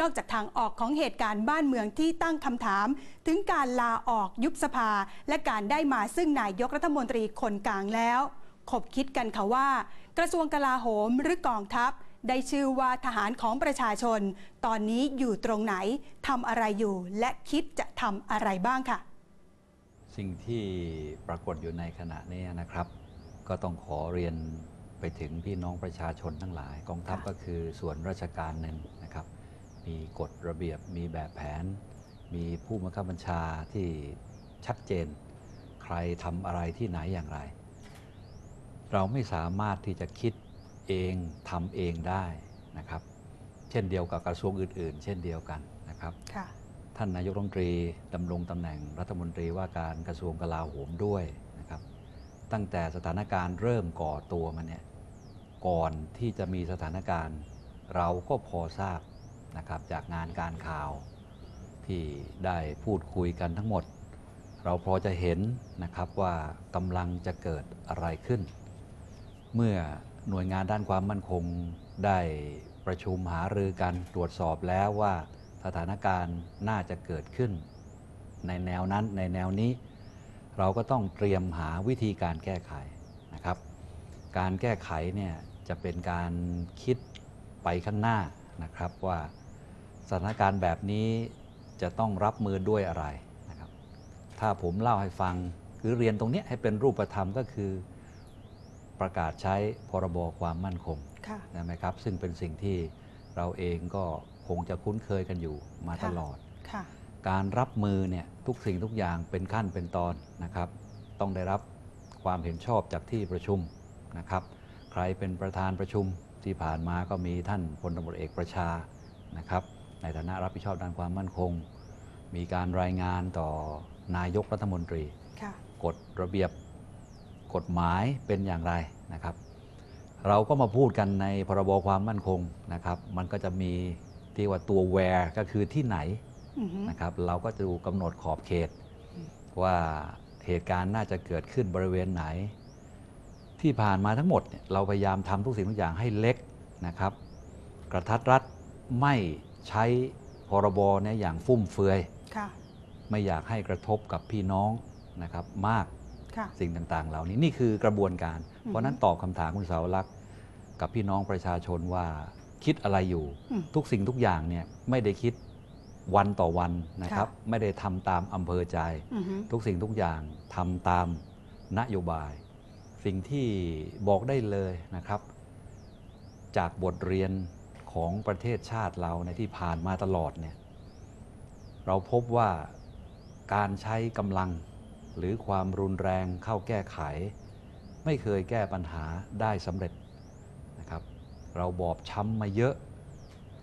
นอกจากทางออกของเหตุการณ์บ้านเมืองที่ตั้งคำถาม ถึงการลาออกยุบสภา และการได้มาซึ่งนายกรัฐมนตรีคนกลางแล้วขบคิดกันค่ะว่า กระทรวงกลาโหมหรือกองทัพ ได้ชื่อว่าทหารของประชาชน ตอนนี้อยู่ตรงไหนทำอะไรอยู่ และคิดจะทำอะไรบ้างค่ะ สิ่งที่ปรากฏอยู่ในขณะนี้นะครับ ก็ต้องขอเรียนไปถึงพี่น้องประชาชนทั้งหลาย กองทัพก็คือส่วนราชการหนึ่ง มีกฎระเบียบ มีแบบแผน มีผู้บังคับบัญชาที่ชัดเจน ใครทำอะไรที่ไหนอย่างไร เราไม่สามารถที่จะคิดเองทำเองได้นะครับ เช่นเดียวกับกระทรวงอื่น ๆ เช่นเดียวกันนะครับค่ะท่านนายกรัฐมนตรีดำรงตำแหน่งรัฐมนตรีว่าการกระทรวงกลาโหมด้วยนะครับ ตั้งแต่สถานการณ์เริ่มก่อตัวมาเนี่ยก่อนที่จะมีสถานการณ์ เราก็พอทราบ นะครับจากงานการข่าวที่ได้พูดคุยกันทั้งหมด เราพอจะเห็นนะครับว่ากำลังจะเกิดอะไรขึ้น เมื่อหน่วยงานด้านความมั่นคงได้ประชุมหารือกันตรวจสอบแล้วว่าสถานการณ์น่าจะเกิดขึ้น ในแนวนั้นในแนวนี้ เราก็ต้องเตรียมหาวิธีการแก้ไขนะครับ การแก้ไขเนี่ยจะเป็นการคิดไปข้างหน้านะครับว่า สถานการณ์แบบนี้จะต้องรับมือด้วยอะไรนะครับ ถ้าผมเล่าให้ฟังหรือเรียนตรงเนี้ยให้เป็นรูปธรรมก็คือประกาศใช้พรบความมั่นคงค่ะนะไหมครับ ซึ่งเป็นสิ่งที่เราเองก็คงจะคุ้นเคยกันอยู่มาค่ะตลอดค่ะการรับมือเนี่ยทุกสิ่งทุกอย่างเป็นขั้นเป็นตอนนะครับ ต้องได้รับความเห็นชอบจากที่ประชุมนะครับ ใครเป็นประธานประชุมที่ผ่านมาก็มีท่านพลตำรวจเอกประชานะครับ ในฐานะรับผิดชอบด้านความมั่นคง มีการรายงานต่อนายกรัฐมนตรีค่ะกฎระเบียบกฎหมายเป็นอย่างไรนะครับ เราก็มาพูดกันในพรบความมั่นคงนะครับ มันก็จะมีที่ว่าตัว where ก็คือที่ไหนอือฮึนะครับ เราก็จะดูกำหนดขอบเขตอืมว่าเหตุการณ์น่าจะเกิดขึ้นบริเวณไหน ที่ผ่านมาทั้งหมดเนี่ยเราพยายามทำทุกสิ่งทุกอย่างให้เล็กนะครับ กระทัดรัดไม่ ใช้พรบเนี่ยอย่างฟุ่มเฟือยค่ะไม่อยากให้กระทบกับพี่น้องนะครับมากค่ะสิ่งต่างๆ เหล่านี้นี่คือกระบวนการอือฮึเพราะฉะนั้นตอบคำถามคุณสาวรักษ์กับพี่น้องประชาชนว่าคิดอะไรอยู่อืมทุกสิ่งทุกอย่างเนี่ยไม่ได้คิดวันต่อวันนะครับค่ะไม่ได้ทำตามอำเภอใจอือฮึทุกสิ่งทุกอย่างทำตามนโยบาย สิ่งที่บอกได้เลยนะครับ จากบทเรียน ของประเทศชาติเราในที่ผ่านมาตลอดเนี่ยเราพบว่าการใช้กำลังหรือความรุนแรงเข้าแก้ไข ไม่เคยแก้ปัญหาได้สำเร็จนะครับ เราบอบช้ำมาเยอะ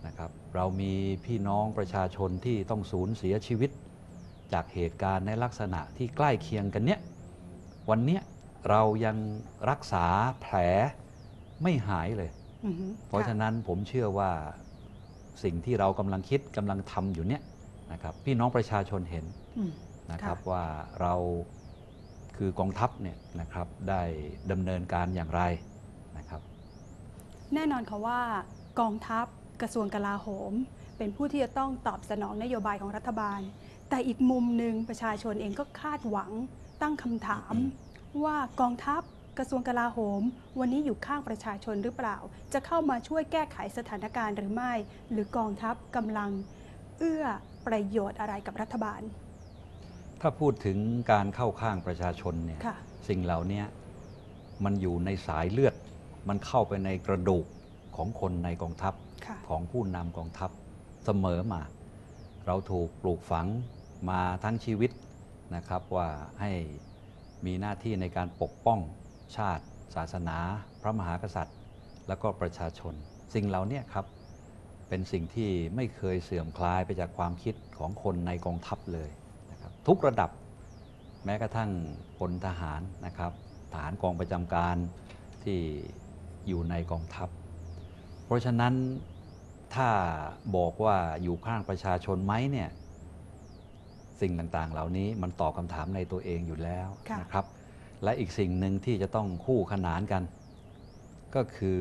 นะครับ เรามีพี่น้องประชาชนที่ต้องสูญเสียชีวิต จากเหตุการณ์ในลักษณะที่ใกล้เคียงกันเนี้ยวันเนี้ยเรายังรักษาแผลไม่หายเลย เพราะฉะนั้นผมเชื่อว่าสิ่งที่เรากำลังคิดกำลังทำอยู่เนี้ยนะครับพี่น้องประชาชนเห็นอืมนะครับค่ะว่าเราคือกองทัพเนี่ยนะครับได้ดำเนินการอย่างไรนะครับ แน่นอนค่ะว่ากองทัพกระทรวงกลาโหม เป็นผู้ที่จะต้องตอบสนองนโยบายของรัฐบาล แต่อีกมุมหนึ่งประชาชนเองก็คาดหวังตั้งคำถามว่ากองทัพ กระทรวงกลาโหม วันนี้อยู่ข้างประชาชนหรือเปล่า จะเข้ามาช่วยแก้ไขสถานการณ์หรือไม่ หรือกองทัพกำลัง เอื้อประโยชน์อะไรกับรัฐบาล ถ้าพูดถึงการเข้าข้างประชาชนเนี่ยค่ะสิ่งเหล่านี้มันอยู่ในสายเลือด มันเข้าไปในกระดูกของคนในกองทัพค่ะของผู้นำกองทัพเสมอมา เราถูกปลูกฝังมาทั้งชีวิตนะครับว่าให้มีหน้าที่ในการปกป้อง ชาติ ศาสนา พระมหากษัตริย์ แล้วก็ประชาชน สิ่งเหล่านี้ครับ เป็นสิ่งที่ไม่เคยเสื่อมคลายไปจากความคิดของคนในกองทัพเลยนะครับทุกระดับแม้กระทั่งพลทหารนะครับฐานกองประจำการที่อยู่ในกองทัพ เพราะฉะนั้นถ้าบอกว่าอยู่ข้างประชาชนไหมเนี่ยสิ่งต่างๆ เหล่านี้มันตอบคำถามในตัวเองอยู่แล้วค่ะนะครับ และอีกสิ่งหนึ่งที่จะต้องคู่ขนานกัน ก็คือ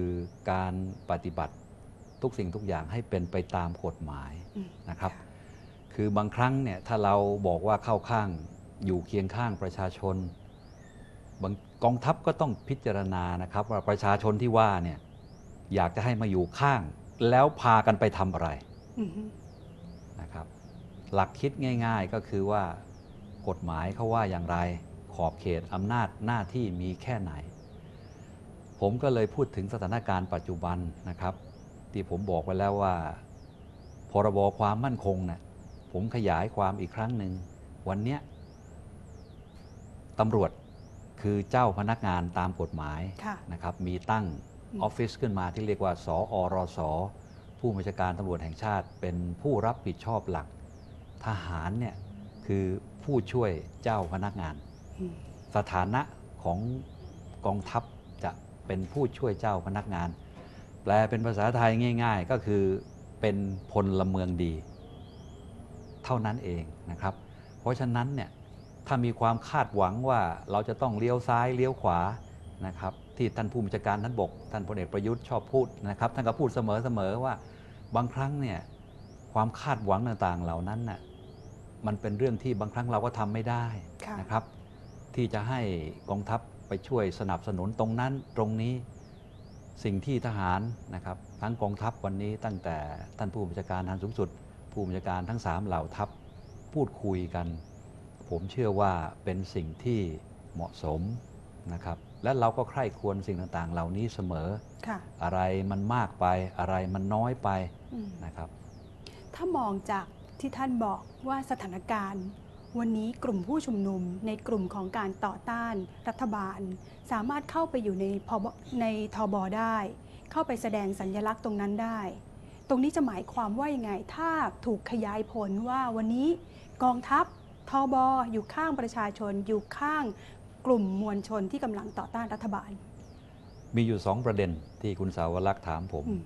การปฏิบัติทุกสิ่งทุกอย่างให้เป็นไปตามกฎหมายนะครับ คือบางครั้งเนี่ยถ้าเราบอกว่าเข้าข้างอยู่เคียงข้างประชาชนกองทัพก็ต้องพิจารณานะครับ ว่าประชาชนที่ว่าเนี่ยอยากจะให้มาอยู่ข้าง แล้วพากันไปทำอะไรนะครับ หลักคิดง่าย ๆก็คือว่ากฎหมายเขาว่าอย่างไร อบเขตอำนาจหน้าที่มีแค่ไหน ผมก็เลยพูดถึงสถานการณ์ปัจจุบันนะครับ ที่ผมบอกไปแล้วว่า พรบความมั่นคงเนะ่ยผมขยายความอีกครั้งหนึ่ง วันเนี้ยตำรวจคือเจ้าพนักงานตามกฎหมายค่ะนะครับ มีตั้งอืมออฟฟิศขึ้นมาที่เรียกว่าสอรส ผู้บัญชาการตำรวจแห่งชาติ เป็นผู้รับผิดชอบหลัก ทหารเนี่ยคือผู้ช่วยเจ้าพนักงานอืม สถานะของกองทัพจะเป็นผู้ช่วยเจ้าพนักงาน แปลเป็นภาษาไทยง่าย ๆ ก็คือเป็นพลเมืองดี เท่านั้นเองนะครับ เพราะฉะนั้นเนี่ยถ้ามีความคาดหวังว่าเราจะต้องเลี้ยวซ้ายเลี้ยวขวานะครับที่ท่านผู้บัญชาการท่านบกท่านพลเอกประยุทธ์ชอบพูดนะครับท่านก็พูดเสมอๆว่าบางครั้งเนี่ยความคาดหวังต่างๆเหล่านั้นน่ะมันเป็นเรื่องที่บางครั้งเราก็ทำไม่ได้นะครับ ที่จะให้กองทัพไปช่วยสนับสนุนตรงนั้นตรงนี้สิ่งที่ทหารนะครับทั้งกองทัพวันนี้ตั้งแต่ท่านผู้บัญชาการทหารสูงสุด ผู้บัญชาการทั้งสามเหล่าทัพพูดคุยกัน ผมเชื่อว่าเป็นสิ่งที่เหมาะสมนะครับและเราก็ใคร่ควรสิ่งต่างๆ เหล่านี้เสมอค่ะอะไรมันมากไปอะไรมันน้อยไปอืมนะครับ ถ้ามองจากที่ท่านบอกว่าสถานการณ์ วันนี้กลุ่มผู้ชุมนุมในกลุ่มของการต่อต้านรัฐบาล สามารถเข้าไปอยู่ในพบในทบได้ เข้าไปแสดงสัญลักษณ์ตรงนั้นได้ ตรงนี้จะหมายความว่ายังไง ถ้าถูกขยายผลว่าวันนี้กองทัพทบอยู่ข้างประชาชน อยู่ข้างกลุ่มมวลชนที่กำลังต่อต้านรัฐบาล มีอยู่สองประเด็นที่คุณสาวรักษ์ถามผมอืม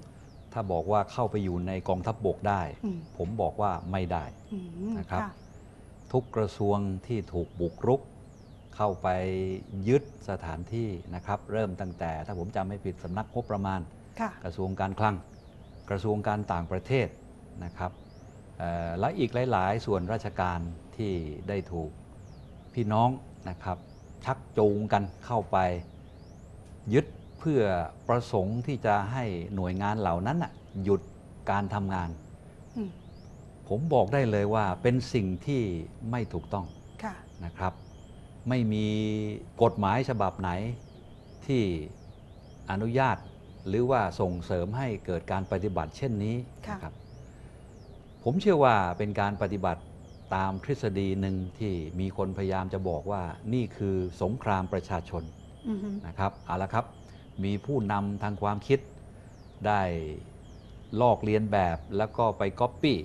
ถ้าบอกว่าเข้าไปอยู่ในกองทัพบบกได้อืมผมบอกว่าไม่ได้อืมนะครับ ทุกกระทรวงที่ถูกบุกรุก เข้าไปยึดสถานที่นะครับ เริ่มตั้งแต่ถ้าผมจำไม่ผิดสำนักงบประมาณค่ะกระทรวงการคลัง กระทรวงการต่างประเทศนะครับเอ่อและอีกหลาย ๆ ส่วนราชการที่ได้ถูกพี่น้องนะครับ ชักจูงกันเข้าไปยึดเพื่อประสงค์ที่จะให้หน่วยงานเหล่านั้นน่ะหยุดการทำงานอืม ผมบอกได้เลยว่าเป็นสิ่งที่ไม่ถูกต้องค่ะนะครับ ไม่มีกฎหมายฉบับไหนที่อนุญาตหรือว่าส่งเสริมให้เกิดการปฏิบัติเช่นนี้ค่ะนะครับ ผมเชื่อว่าเป็นการปฏิบัติตามทฤษฎีหนึ่งที่มีคนพยายามจะบอกว่านี่คือสงครามประชาชนอือฮึนะครับเอาละครับมีผู้นำทางความคิดได้ลอกเลียนแบบแล้วก็ไปก๊อปปี้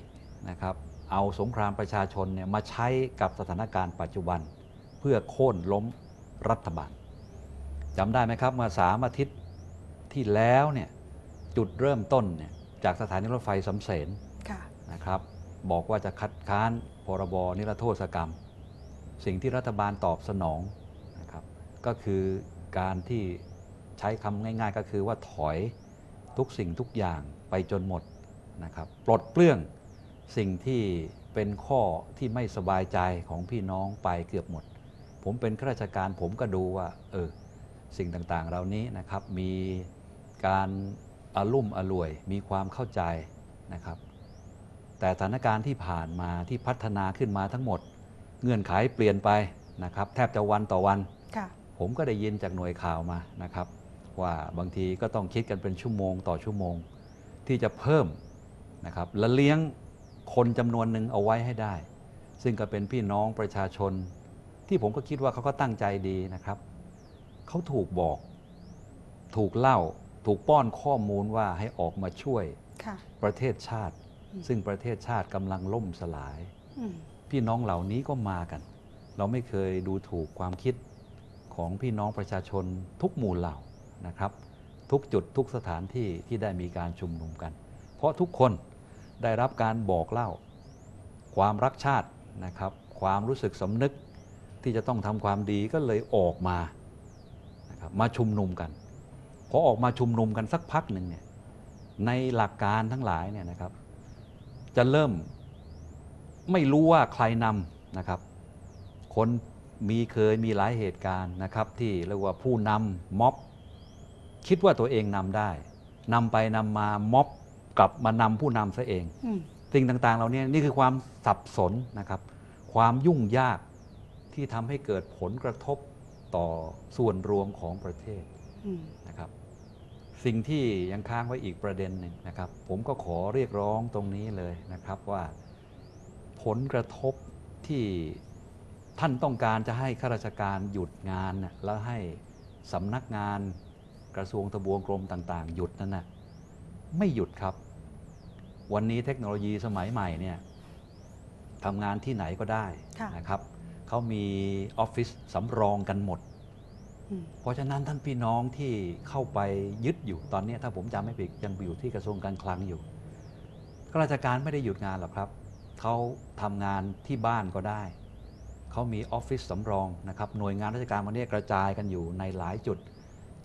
นะครับเอาสงครามประชาชนเนี่ยมาใช้กับสถานการณ์ปัจจุบัน เพื่อโค่นล้มรัฐบาลจำได้ไหมครับเมื่อสามอาทิตย์ที่แล้วเนี่ยจุดเริ่มต้นเนี่ยจากสถานีรถไฟสำเสนค่ะนะครับบอกว่าจะคัดค้านพรบนิรโทษกรรม สิ่งที่รัฐบาลตอบสนองนะครับก็คือการที่ใช้คำง่าย ๆ ก็คือว่าถอยทุกสิ่งทุกอย่างไปจนหมดนะครับปลดเปลื้อง สิ่งที่เป็นข้อที่ไม่สบายใจของพี่น้องไปเกือบหมด ผมเป็นข้าราชการผมก็ดูว่า เออ สิ่งต่างๆ เหล่านี้นะครับ มีการอารุ่มอร่วย มีความเข้าใจนะครับ แต่สถานการณ์ที่ผ่านมาที่พัฒนาขึ้นมาทั้งหมด เงื่อนไขเปลี่ยนไปนะครับ แทบจะวันต่อวันค่ะผมก็ได้ยินจากหน่วยข่าวมานะครับ ว่าบางทีก็ต้องคิดกันเป็นชั่วโมงต่อชั่วโมง ที่จะเพิ่มนะครับและเลี้ยง คนจำนวนหนึ่งเอาไว้ให้ได้ ซึ่งก็เป็นพี่น้องประชาชน ที่ผมก็คิดว่าเขาก็ตั้งใจดีนะครับ เขาถูกบอก ถูกเล่า ถูกป้อนข้อมูลว่าให้ออกมาช่วยค่ะประเทศชาติอืมซึ่งประเทศชาติกำลังล่มสลายอืมพี่น้องเหล่านี้ก็มากัน เราไม่เคยดูถูกความคิดของพี่น้องประชาชนทุกหมู่เหล่านะครับ ทุกจุดทุกสถานที่ที่ได้มีการชุมนุมกัน เพราะทุกคน ได้รับการบอกเล่า ความรักชาตินะครับความรู้สึกสำนึกที่จะต้องทำความดีก็เลยออกมานะครับมาชุมนุมกันพอออกมาชุมนุมกันสักพักหนึ่งเนี่ยในหลักการทั้งหลายเนี่ยนะครับ จะเริ่มไม่รู้ว่าใครนำนะครับคนมีเคยมีหลายเหตุการณ์นะครับ ที่เรียกว่าผู้นำม็อบคิดว่าตัวเองนำได้นำไปนำมาม็อบ กลับมานำผู้นำซะเองอืมสิ่งต่างๆเหล่านี้นี่คือความสับสนนะครับ ความยุ่งยากที่ทำให้เกิดผลกระทบต่อส่วนรวมของประเทศอืมนะครับ สิ่งที่ยังค้างไว้อีกประเด็นหนึ่งนะครับ ผมก็ขอเรียกร้องตรงนี้เลยนะครับว่าผลกระทบที่ท่านต้องการจะให้ข้าราชการหยุดงานน่ะแล้วให้สำนักงานกระทรวงทบวงกรมต่าง ๆ หยุดนั่นนะไม่หยุดครับ วันนี้เทคโนโลยีสมัยใหม่เนี่ยทำงานที่ไหนก็ได้ค่ะนะครับเขามีออฟฟิศสำรองกันหมดอืมเพราะฉะนั้นท่านพี่น้องที่เข้าไปยึดอยู่ตอนนี้ถ้าผมจำไม่ผิดยังอยู่ที่กระทรวงการคลังอยู่ข้าราชการไม่ได้หยุดงานหรอกครับเขาทำงานที่บ้านก็ได้เขามีออฟฟิศสำรองนะครับหน่วยงานราชการวันนี้กระจายกันอยู่ในหลายจุด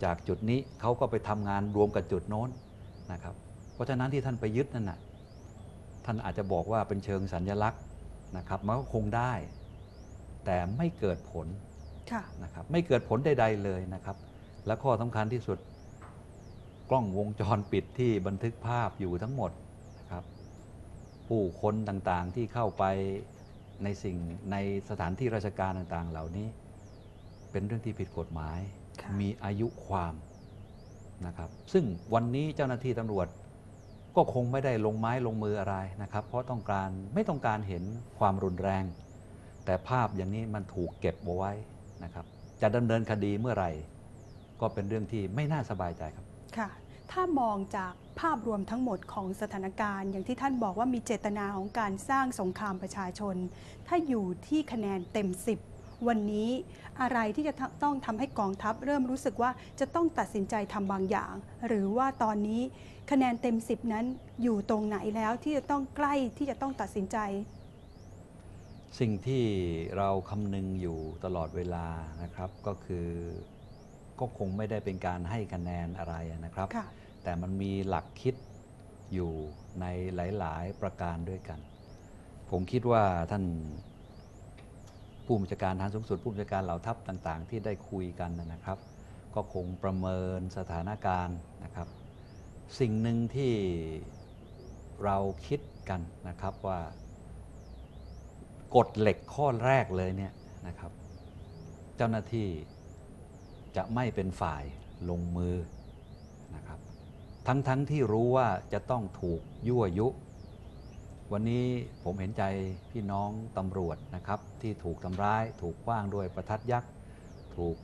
จากจุดนี้เขาก็ไปทำงานรวมกับจุดโน้นนะครับ เพราะฉะนั้นที่ท่านไปยึดนั่นน่ะ ท่านอาจจะบอกว่าเป็นเชิงสัญลักษณ์นะครับมันก็คงได้ แต่ไม่เกิดผลค่ะนะครับไม่เกิดผลใด ๆ เลยนะครับ และข้อสำคัญที่สุดกล้องวงจรปิดที่บันทึกภาพอยู่ทั้งหมดนะครับ ผู้คนต่างๆที่เข้าไปในสิ่งในสถานที่ราชการต่างๆ เหล่านี้ เป็นเรื่องที่ผิดกฎหมายค่ะมีอายุความนะครับ ซึ่งวันนี้เจ้าหน้าที่ตำรวจ ก็คงไม่ได้ลงไม้ลงมืออะไรนะครับ เพราะต้องการไม่ต้องการเห็นความรุนแรง แต่ภาพอย่างนี้มันถูกเก็บเอาไว้นะครับ จะดำเนินคดีเมื่อไหร่ ก็เป็นเรื่องที่ไม่น่าสบายใจครับค่ะถ้ามองจากภาพรวมทั้งหมดของสถานการณ์ อย่างที่ท่านบอกว่ามีเจตนาของการสร้างสงครามประชาชน ถ้าอยู่ที่คะแนนเต็ม 10 วันนี้อะไรที่จะต้องทำให้กองทัพ เริ่มรู้สึกว่าจะต้องตัดสินใจทำบางอย่าง หรือว่าตอนนี้คะแนนเต็ม 10 นั้นอยู่ตรงไหนแล้วที่จะต้องใกล้ที่จะต้องตัดสินใจ สิ่งที่เราคำนึงอยู่ตลอดเวลานะครับ ก็คือก็คงไม่ได้เป็นการให้คะแนนอะไรนะครับค่ะแต่มันมีหลักคิดอยู่ในหลาย ๆ ประการด้วยกัน ผมคิดว่าท่าน ผู้บัญชาการทหารสูงสุดผู้บัญชาการเหล่าทัพต่าง ๆ ที่ได้คุยกันนะครับ ก็คงประเมินสถานการณ์นะครับ สิ่งหนึ่งที่เราคิดกันนะครับว่ากฎเหล็กข้อแรกเลยเนี่ยนะครับ เจ้าหน้าที่จะไม่เป็นฝ่ายลงมือนะครับ ทั้งๆทที่รู้ว่าจะต้องถูกยั่วยุ วันนี้ผมเห็นใจพี่น้องตำรวจนะครับ ที่ถูกทำร้าย ถูกคว้างด้วยประทัดยักษ์ ถูก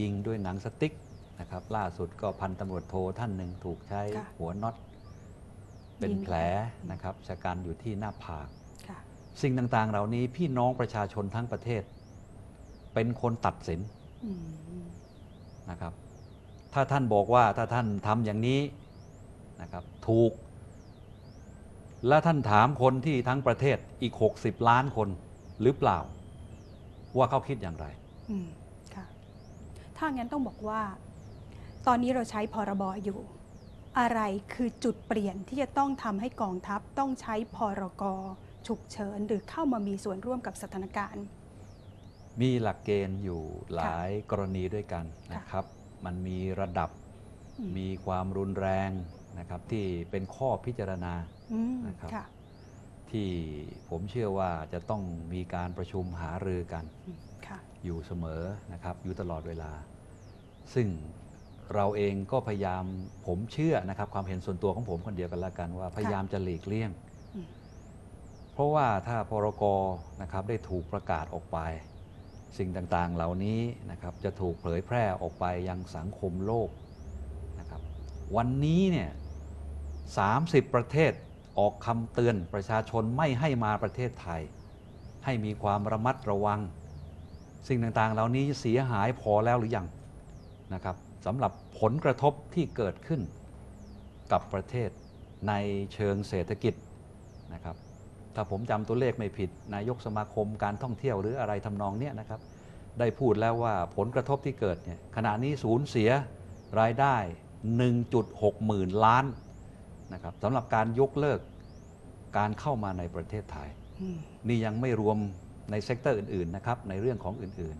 ยิงด้วยหนังสติ๊กนะครับ ล่าสุดก็พันตำรวจโทท่านหนึ่งถูกใช้ค่ะหัวน็อตเป็นยิง แผลนะครับชะกันอยู่ที่หน้าผาก ค่ะ สิ่งต่างๆ เหล่านี้พี่น้องประชาชนทั้งประเทศ เป็นคนตัดสินอืม นะครับ ถ้าท่านบอกว่าถ้าท่านทำอย่างนี้นะครับ ถูก และท่านถามคนที่ทั้งประเทศอีก 60 ล้านคนหรือเปล่า ว่าเขาคิดอย่างไรอืมค่ะถ้างั้นต้องบอกว่า ตอนนี้เราใช้พรบอยู่ อะไรคือจุดเปลี่ยนที่จะต้องทำให้กองทัพต้องใช้พรกฉุกเฉินหรือเข้ามามีส่วนร่วมกับสถานการณ์ มีหลักเกณฑ์อยู่หลายกรณีด้วยกันค่ะนะครับ มันมีระดับอืมมีความรุนแรงนะครับที่เป็นข้อพิจารณาอืม นะครับค่ะที่ผมเชื่อว่าจะต้องมีการประชุมหารือกันอืมค่ะอยู่เสมอนะครับอยู่ตลอดเวลา ซึ่งเราเองก็พยายามผมเชื่อนะครับ ความเห็นส่วนตัวของผมคนเดียวกันละกันว่าพยายามจะหลีกเลี่ยงอืมเพราะว่าถ้าพรกนะครับได้ถูกประกาศออกไป สิ่งต่างๆเหล่านี้นะครับจะถูกเผยแพร่ออกไปยังสังคมโลกนะครับ วันนี้เนี่ย30 ประเทศ ออกคำเตือนประชาชนไม่ให้มาประเทศไทย ให้มีความระมัดระวัง สิ่งต่างๆ เหล่านี้เสียหายพอแล้วหรือยังนะครับสำหรับผลกระทบที่เกิดขึ้นกับประเทศในเชิงเศรษฐกิจนะครับถ้าผมจำตัวเลขไม่ผิด นายกสมาคมการท่องเที่ยวหรืออะไรทำนองเนี้ยนะครับ ได้พูดแล้วว่าผลกระทบที่เกิดเนี่ยขณะนี้สูญเสียรายได้ 1.6 หมื่นล้าน นะครับสำหรับการยกเลิกการเข้ามาในประเทศไทยอืมนี่ยังไม่รวมในเซกเตอร์อื่นๆนะครับในเรื่องของอื่น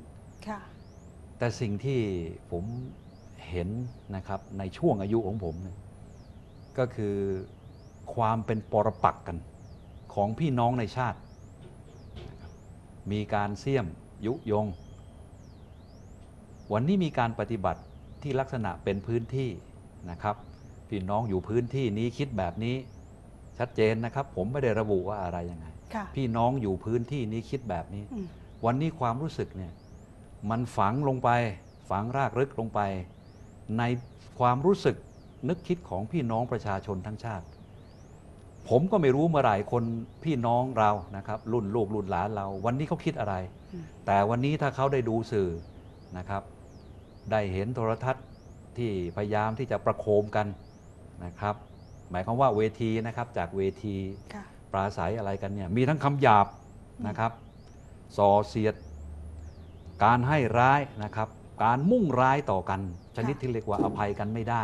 ค่ะๆแต่สิ่งที่ผมเห็นนะครับในช่วงอายุของผมเนี่ยก็คือความเป็นปรปักษ์กันของพี่น้องในชาตินะครับมีการเสี่ยมยุยง วันนี้มีการปฏิบัติที่ลักษณะเป็นพื้นที่นะครับ พี่น้องอยู่พื้นที่นี้คิดแบบนี้ ชัดเจนนะครับ ผมไม่ได้ระบุว่าอะไรยังไงค่ะพี่น้องอยู่พื้นที่นี้คิดแบบนี้อืมวันนี้ความรู้สึกเนี่ยมันฝังลงไป ฝังรากลึกลงไป ในความรู้สึกนึกคิดของพี่น้องประชาชนทั้งชาติ ผมก็ไม่รู้เมื่อไหร่คนพี่น้องเรานะครับ รุ่นลูกรุ่นหลานเรา วันนี้เขาคิดอะไรอืมแต่วันนี้ถ้าเขาได้ดูสื่อนะครับ ได้เห็นโทรทัศน์ที่พยายามที่จะประโคมกัน นะครับหมายความว่าเวทีนะครับจากเวทีค่ะปราศัยอะไรกันเนี่ยมีทั้งคำหยาบนะครับส่อเสียด การให้ร้ายนะครับ การมุ่งร้ายต่อกัน ชนิดที่เรียกว่าอภัยกันไม่ได้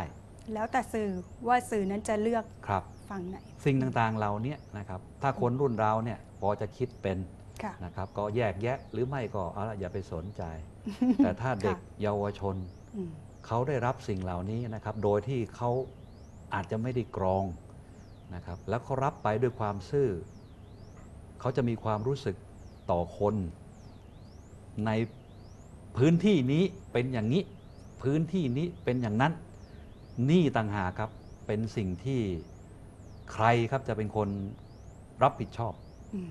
แล้วแต่สื่อว่าสื่อนั้นจะเลือกครับฝั่งไหนสิ่งต่างๆเราเนี่ยนะครับถ้าคนรุ่นเราเนี่ยพอจะคิดเป็นค่ะนะครับก็แยกแยะหรือไม่ก็เอาละอย่าไปสนใจ แต่ถ้าเด็กค่ะเยาวชนอืมเขาได้รับสิ่งเหล่านี้นะครับ โดยที่เขา อาจจะไม่ได้กรองนะครับแล้วเขารับไปด้วยความซื่อ เขาจะมีความรู้สึกต่อคน ในพื้นที่นี้เป็นอย่างนี้ พื้นที่นี้เป็นอย่างนั้น นี่ต่างหากครับเป็นสิ่งที่ใครครับจะเป็นคนรับผิดชอบอืม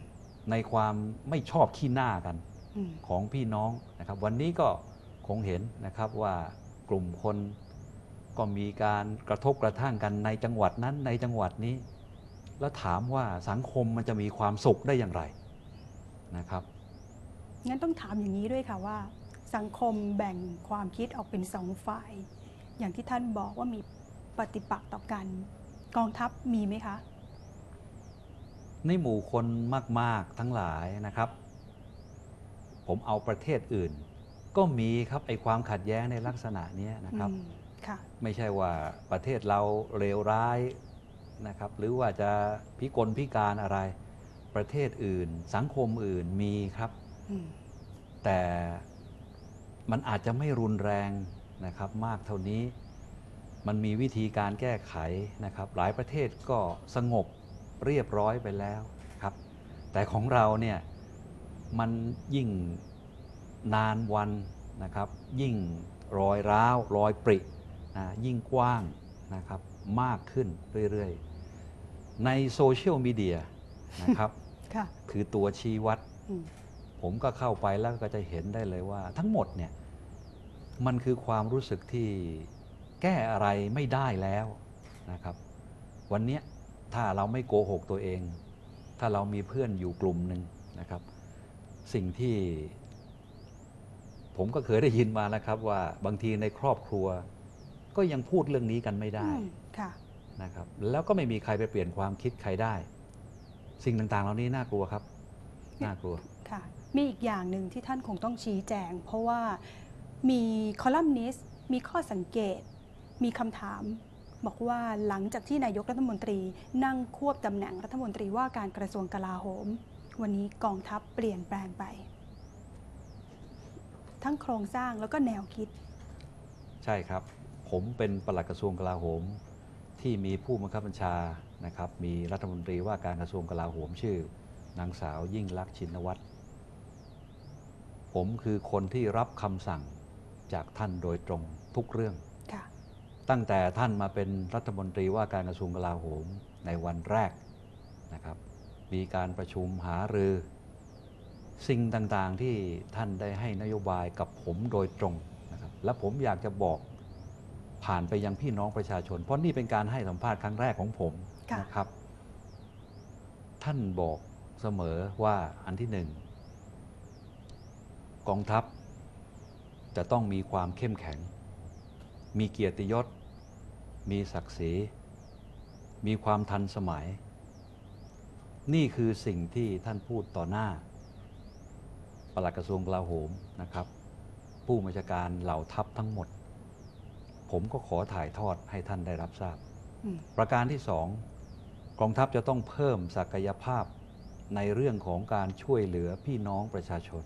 ในความไม่ชอบขี้หน้ากันอืมของพี่น้องนะครับ วันนี้ก็คงเห็นนะครับว่ากลุ่มคน ก็มีการกระทบกระทั่งกันในจังหวัดนั้นในจังหวัดนี้ แล้วถามว่าสังคมมันจะมีความสุขได้อย่างไรนะครับงั้นต้องถามอย่างนี้ด้วยค่ะว่า สังคมแบ่งความคิดออกเป็นสองฝ่าย อย่างที่ท่านบอกว่ามีปฏิปักษ์ต่อกัน กองทัพมีไหมคะ ในหมู่คนมาก ๆ ทั้งหลายนะครับ ผมเอาประเทศอื่น ก็มีครับไอความขัดแย้งในลักษณะเนี้ยนะครับอืมค่ะ ไม่ใช่ว่าประเทศเราเลวร้ายนะครับ หรือว่าจะพิกลพิการอะไร ประเทศอื่น สังคมอื่นมีครับอืมแต่มันอาจจะไม่รุนแรงนะครับ มากเท่านี้ มันมีวิธีการแก้ไขนะครับ หลายประเทศก็สงบเรียบร้อยไปแล้วครับ แต่ของเราเนี่ยมันยิ่งนานวันนะครับ ยิ่งรอยร้าว รอยปรินะ ยิ่งกว้างนะครับมากขึ้นเรื่อยๆ ในโซเชียลมีเดียนะครับค่ะคือตัวชี้วัดอืมผมก็เข้าไปแล้วก็จะเห็นได้เลยว่า ทั้งหมดเนี่ยมันคือความรู้สึกที่แก้อะไรไม่ได้แล้วนะครับ วันเนี้ยถ้าเราไม่โกหกตัวเอง ถ้าเรามีเพื่อนอยู่กลุ่มหนึ่งนะครับ สิ่งที่ ผมก็เคยได้ยินมาแล้วครับว่าบางทีในครอบครัว ก็ยังพูดเรื่องนี้กันไม่ได้อืมค่ะนะครับแล้วก็ไม่มีใครไปเปลี่ยนความคิดใครได้ สิ่งต่างๆ เหล่านี้น่ากลัวครับ น่ากลัวค่ะมีอีกอย่างหนึ่งที่ท่านคงต้องชี้แจง เพราะว่ามีคอลัมนิสต์มีข้อสังเกต มีคำถามบอกว่าหลังจากที่นายกรัฐมนตรีนั่งควบตำแหน่งรัฐมนตรีว่าการกระทรวงกลาโหม วันนี้กองทัพเปลี่ยนแปลงไป ทั้งโครงสร้างแล้วก็แนวคิด ใช่ครับ ผมเป็นปลัดกระทรวงกลาโหม ที่มีผู้บังคับบัญชานะครับมีรัฐมนตรีว่าการกระทรวงกลาโหมชื่อนางสาวยิ่งลักษณ์ชินวัตรผมคือคนที่รับคำสั่งจากท่านโดยตรงทุกเรื่องค่ะตั้งแต่ท่านมาเป็นรัฐมนตรีว่าการกระทรวงกลาโหมในวันแรกนะครับ มีการประชุมหารือ สิ่งต่างๆที่ท่านได้ให้นโยบายกับผมโดยตรงนะครับ และผมอยากจะบอก ผ่านไปยังพี่น้องประชาชน เพราะนี่เป็นการให้สัมภาษณ์ครั้งแรกของผมค่ะนะครับ ท่านบอกเสมอว่าอันที่หนึ่งกองทัพ จะต้องมีความเข้มแข็ง มีเกียรติยศ มีศักดิ์ศรี มีความทันสมัย นี่คือสิ่งที่ท่านพูดต่อหน้าปลัดกระทรวงกลาโหมนะครับ ผู้บัญชาการเหล่าทัพทั้งหมด ผมก็ขอถ่ายทอดให้ท่านได้รับทราบอืมประการที่สองกองทัพจะต้องเพิ่มศักยภาพในเรื่องของการช่วยเหลือพี่น้องประชาชน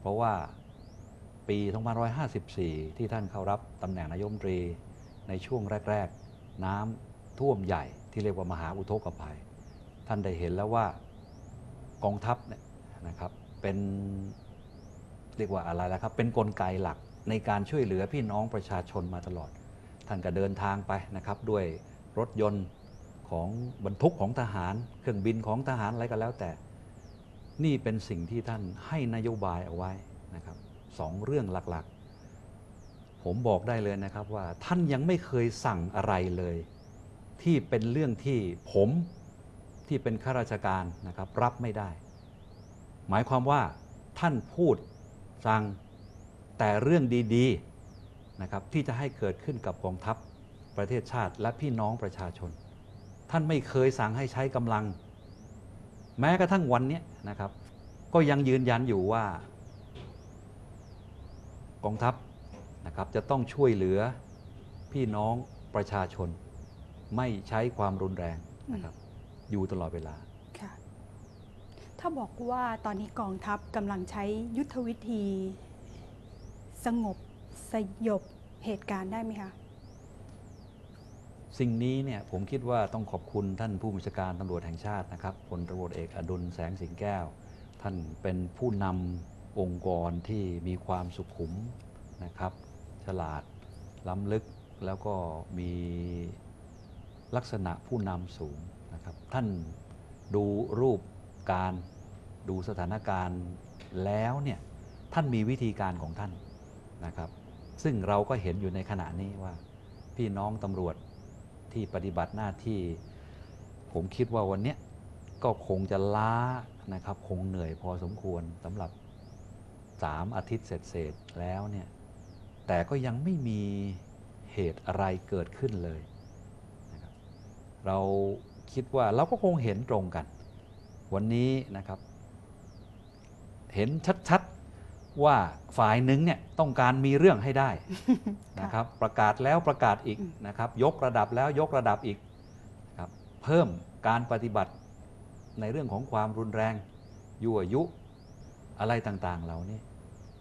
เพราะว่าปี 2554 ที่ท่านเข้ารับตำแหน่งนายกรัฐมนตรีในช่วงแรก ๆ น้ำท่วมใหญ่ที่เรียกว่ามหาอุทกภัย ท่านได้เห็นแล้วว่ากองทัพเนี่ยนะครับเป็นเรียกว่าอะไรล่ะครับ เป็นนกลไกหลัก ในการช่วยเหลือพี่น้องประชาชนมาตลอด ท่านก็เดินทางไปนะครับด้วยรถยนต์ของบรรทุกของทหาร เครื่องบินของทหารอะไรก็แล้วแต่ นี่เป็นสิ่งที่ท่านให้นโยบายเอาไว้นะครับสองเรื่องหลักๆ ผมบอกได้เลยนะครับว่าท่านยังไม่เคยสั่งอะไรเลย ที่เป็นเรื่องที่ผมที่เป็นข้าราชการนะครับรับไม่ได้ หมายความว่าท่านพูดสั่ง แต่เรื่องดีๆนะครับที่จะให้เกิดขึ้นกับกองทัพประเทศชาติและพี่น้องประชาชน ท่านไม่เคยสั่งให้ใช้กำลัง แม้กระทั่งวันเนี้ยนะครับ ก็ยังยืนยันอยู่ว่ากองทัพนะครับจะต้องช่วยเหลือพี่น้องประชาชน ไม่ใช้ความรุนแรงนะครับอยู่ตลอดเวลาค่ะถ้าบอกว่าตอนนี้กองทัพกำลังใช้ยุทธวิธี สงบสยบเหตุการณ์ได้ไหมคะ สิ่งนี้เนี่ยผมคิดว่าต้องขอบคุณท่านผู้บัญชาการตำรวจแห่งชาตินะครับพลตำรวจเอกอดุลแสงสิงแก้ว ท่านเป็นผู้นำองค์กรที่มีความสุขุมนะครับ ฉลาดล้ำลึกแล้วก็มีลักษณะผู้นำสูงนะครับ ท่านดูรูปการดูสถานการณ์แล้วเนี่ยท่านมีวิธีการของท่าน นะครับ ซึ่งเราก็เห็นอยู่ในขณะนี้ว่า พี่น้องตำรวจที่ปฏิบัติหน้าที่ ผมคิดว่าวันนี้ก็คงจะล้านะครับ คงเหนื่อยพอสมควรสำหรับสามอาทิตย์เสร็จๆแล้วเนี่ยแต่ก็ยังไม่มีเหตุอะไรเกิดขึ้นเลยนะครับเราคิดว่าเราก็คงเห็นตรงกัน วันนี้นะครับ เห็นชัดๆ ว่าฝ่ายหนึ่งเนี่ยต้องการมีเรื่องให้ได้นะครับประกาศแล้วประกาศอีกอืมนะครับยกระดับแล้วยกระดับอีกครับเพิ่มการปฏิบัติในเรื่องของความรุนแรงยั่วยุอะไรต่างๆเหล่านี้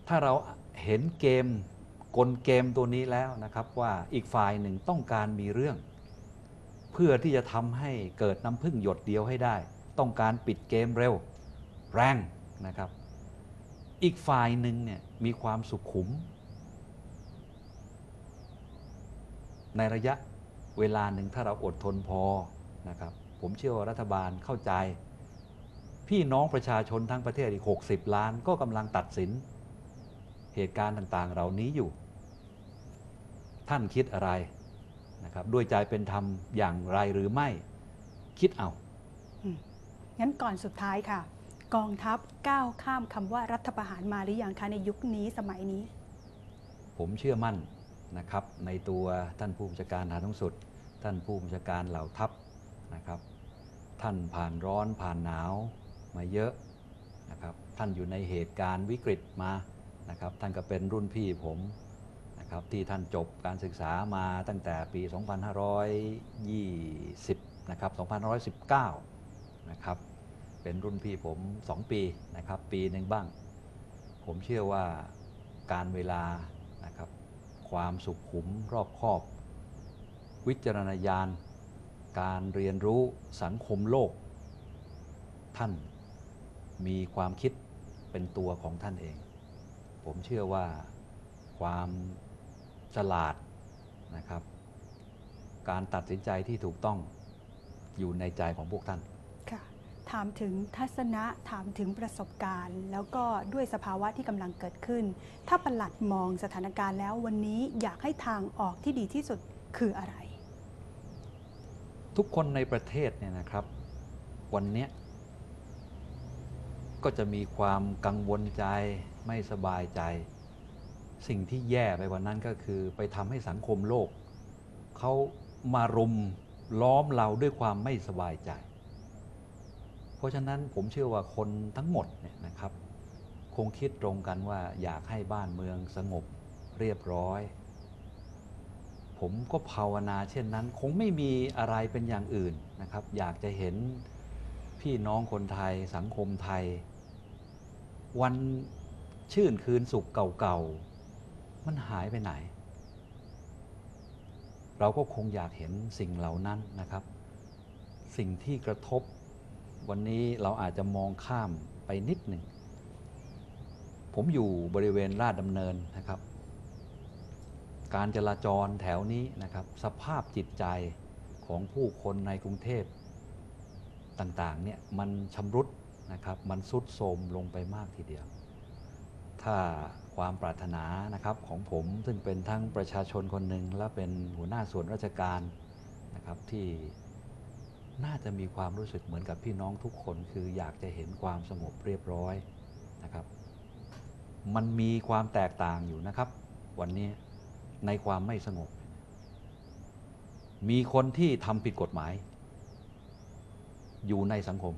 ถ้าเราเห็นเกมกลเกมตัวนี้แล้วนะครับว่าอีกฝ่ายหนึ่งต้องการมีเรื่อง เพื่อที่จะทำให้เกิดน้ำพึ่งหยดเดียวให้ได้ ต้องการปิดเกมเร็ว แรงนะครับ อีกฝ่ายหนึ่งเนี่ยมีความสุขุม ในระยะเวลาหนึ่งถ้าเราอดทนพอนะครับ ผมเชื่อว่ารัฐบาลเข้าใจ พี่น้องประชาชนทั้งประเทศอีก 60 ล้านก็กำลังตัดสิน เหตุการณ์ต่างๆ เหล่านี้อยู่ ท่านคิดอะไรนะครับด้วยใจเป็นธรรมอย่างไรหรือไม่คิดเอางั้นก่อนสุดท้ายค่ะ กองทัพก้าวข้ามคำว่ารัฐประหารมาหรือยังคะในยุคนี้สมัยนี้ ผมเชื่อมั่นนะครับในตัวท่านผู้บัญชาการทหารสูงสุด ท่านผู้บัญชาการเหล่าทัพนะครับ ท่านผ่านร้อนผ่านหนาวมาเยอะนะครับ ท่านอยู่ในเหตุการณ์วิกฤตมานะครับ ท่านก็เป็นรุ่นพี่ผมนะครับที่ท่านจบการศึกษามาตั้งแต่ปี 2520 นะครับ 2519 นะครับ เป็นรุ่นพี่ผม 2 ปีนะครับ ปีหนึ่งบ้าง ผมเชื่อว่าการเวลานะครับ ความสุขขุมรอบคอบ วิจารณญาณ การเรียนรู้สังคมโลก ท่านมีความคิดเป็นตัวของท่านเอง ผมเชื่อว่าความฉลาดนะครับ การตัดสินใจที่ถูกต้องอยู่ในใจของพวกท่าน ถามถึงทัศนะถามถึงประสบการณ์ แล้วก็ด้วยสภาวะที่กำลังเกิดขึ้น ถ้าประหลัดมองสถานการณ์แล้ววันนี้อยากให้ทางออกที่ดีที่สุดคืออะไร ทุกคนในประเทศเนี่ยนะครับ วันนี้ก็จะมีความกังวลใจไม่สบายใจ สิ่งที่แย่ไปกว่านั้นก็คือ ไปทำให้สังคมโลกเขามารุมล้อมเราด้วยความไม่สบายใจ ราะฉะนั้นผมเชื่อว่าคนทั้งหมดเนี่ยนะครับ คงคิดตรงกันว่าอยากให้บ้านเมืองสงบเรียบร้อย ผมก็ภาวนาเช่นนั้น คงไม่มีอะไรเป็นอย่างอื่นนะครับ อยากจะเห็นพี่น้องคนไทยสังคมไทย วันชื่นคืนสุขเก่าๆ มันหายไปไหน เราก็คงอยากเห็นสิ่งเหล่านั้นนะครับ สิ่งที่กระทบ วันนี้เราอาจจะมองข้ามไปนิดหนึ่ง ผมอยู่บริเวณลาดดำเนินนะครับ การจราจรแถวนี้นะครับ สภาพจิตใจของผู้คนในกรุงเทพต่างๆเนี่ยมันชำรุดนะครับ มันสุดโทรมลงไปมากทีเดียว ถ้าความปรารถนานะครับของผมซึ่งเป็นทั้งประชาชนคนหนึ่งและเป็นหัวหน้าส่วนราชการนะครับที่ น่าจะมีความรู้สึกเหมือนกับพี่น้องทุกคนคืออยากจะเห็นความสงบเรียบร้อยนะครับ มันมีความแตกต่างอยู่นะครับ วันนี้ในความไม่สงบ มีคนที่ทำผิดกฎหมาย อยู่ในสังคม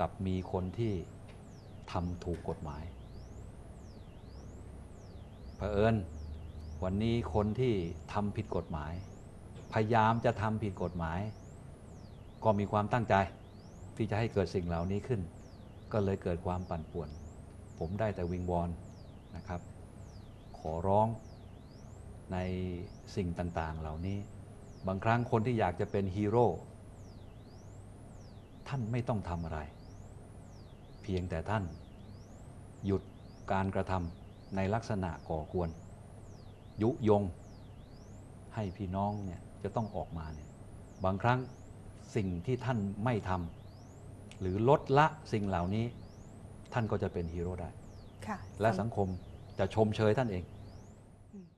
กับมีคนที่ทำถูกกฎหมายเผอิญวันนี้คนที่ทำผิดกฎหมาย พยายามจะทำผิดกฎหมาย ก็มีความตั้งใจ ที่จะให้เกิดสิ่งเหล่านี้ขึ้น ก็เลยเกิดความปั่นป่วน ผมได้แต่วิงวอนนะครับ ขอร้องในสิ่งต่างๆเหล่านี้ บางครั้งคนที่อยากจะเป็นฮีโร่ท่านไม่ต้องทำอะไร เพียงแต่ท่าน หยุดการกระทำในลักษณะก่อกวน ยุยงให้พี่น้องเนี่ย จะต้องออกมาเนี่ยบางครั้งสิ่งที่ท่านไม่ทำหรือลดละสิ่งเหล่านี้ ท่านก็จะเป็นฮีโร่ได้ค่ะและสังคมจะชมเชยท่านเอง